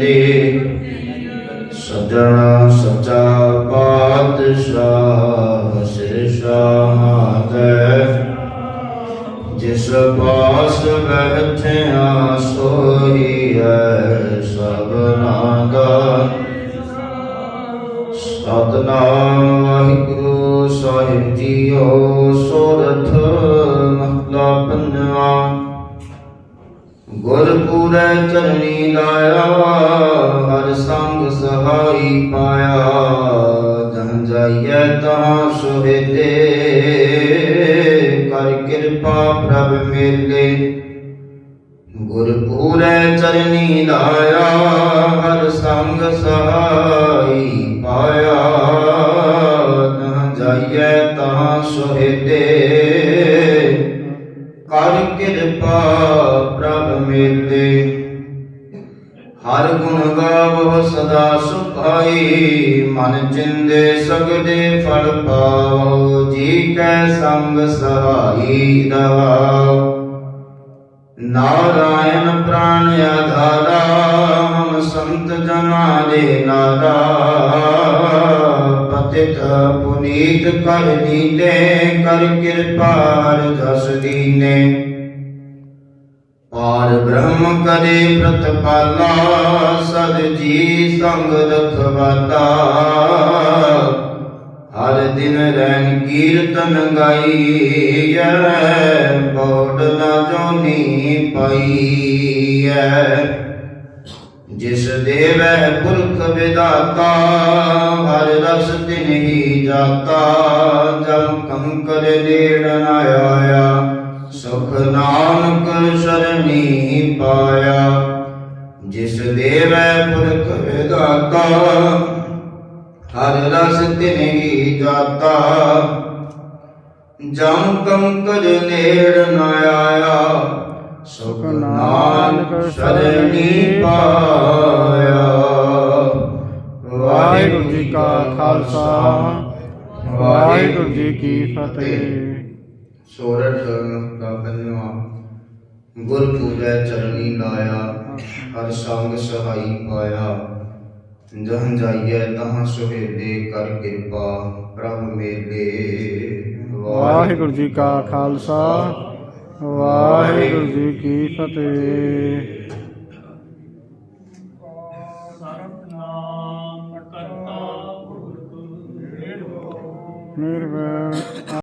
ਦੇ। ਸਜਣਾ ਸੱਚਾ ਪਾਤਸ਼ਾਹ ਸਿਰ ਸ਼ਾਹਦੇ ਜਿਸ ਪਾਸ ਬੈਠਿਆ ਸੋਈ ਹੈ ਸਭਨਾ ਦਾ ਸਤਨਾਮ ਵਾਹਿਗੁਰੂ ਸਾਹਿਬ ਜੀਓ ਸੋਰਠ ਮਹਲਾ ਪੰਜਵਾ। ਗੁਰਪੂਰੈ ਚਰਨੀ ਲਾਇਆ, ਹਰ ਸੰਗ ਸਹਾਈ ਪਾਇਆ। ਜਨ ਜਾਈਐ ਤਾਂ ਸੁਹੇਤੇ, ਕਰ ਕਿਰਪਾ ਪ੍ਰਭ ਮੇਲੇ। ਗੁਰਪੂਰੈ ਚਰਨੀ ਲਾਇਆ, ਹਰ ਸੰਗ ਸਹਾਈ ਪਾਇਆ। ਜਨ ਜਾਈਐ ਤਾਂ ਸੁਹੇਤੇ ਕਰ ਕਿਰਪਾ ਪ੍ਰਭ ਮੇਲੇ ਹਰ ਗੁਣ ਗਾਵੋ ਸਦਾ ਸੁਖਾਈ, ਮਨ ਚਿੰਦੇ ਸਗਦੇ ਫਲ ਪਾਓ, ਜੀ ਕੈ ਸੰਗ ਸਹਾਈ ਰਹਾਓ ਨਾਰਾਇਣ ਪ੍ਰਾਣ ਆਧਾਰਾ ਹਮ ਸੰਤ ਜਨਾ ਦੇ ਨਾਰਾ। ਪਤਿਤ ਪੁਨੀਤ ਕਰ ਦੀਨੇ, ਕਰ ਕਿਰਪਾ ਜਸ ਦੀਨੇ। ਪਾਰ ਬ੍ਰਹਮ ਕਰੇ ਪ੍ਰਤਪਾਲਾ, ਸਦ ਜੀ ਸੰਗ ਰਖਵਾਤਾ ਹਰ ਦਿਨ ਰੈਨ ਕੀਰਤਨ ਗਾਈਐ ਬੋੜ ਨਾ ਜੋਨੀ ਪਾਈਐ। ਜਿਸ ਦੇਵੈ ਪੁਰਖ ਵਿਦਾਤਾ, ਹਰ ਰਸ ਤਿਨ ਹੀ ਜਾਤਾ, ਜਮ ਕੰਕਰ ਨੇੜ ਨ ਆਇਆ, ਸੁਖ ਨਾਨਕ ਸ਼ਰਣੀ ਪਾਇਆ। ਜਿਸ ਦੇਵੈ ਪੁਰਖ ਵਿਦਾਤਾ, ਹਰ ਰਸ ਤਿਨ ਹੀ ਜਾਤਾ, ਜਮ ਕੰਕਰ ਨੇੜ ਨ ਆਇਆ, ਸੁਖ ਨਾਨਕ ਸ਼ਰਣੀ ਪਾਇਆ। ਖਾਲਸਾ ਵਾਹਿਗੁਰੂ ਜੀ ਕੀ ਫਤਿਹ। ਸੋਰਠ ਦਾ ਪੰਜਵਾ ਗੁਰ ਪੂਜੈ ਚਰਣੀ ਲਾਇਆ ਹਰ ਸੰਗ ਸਹਾਈ ਪਾਇਆ। ਜਹਾਂ ਜਾਈਐ ਤਹਾਂ ਸੁਹੇਲੇ ਕਰ ਕਿਰਪਾ ਪ੍ਰਭ ਮੇਲੇ। ਵਾਹਿਗੁਰੂ ਜੀ ਕਾ ਖਾਲਸਾ ਵਾਹਿਗੁਰੂ ਜੀ ਕੀ ਫਤਿਹ। ਸਤਨਾਮ ਕਰਤਾ ਪੁਰਖ ਨਿਰਵੈਰ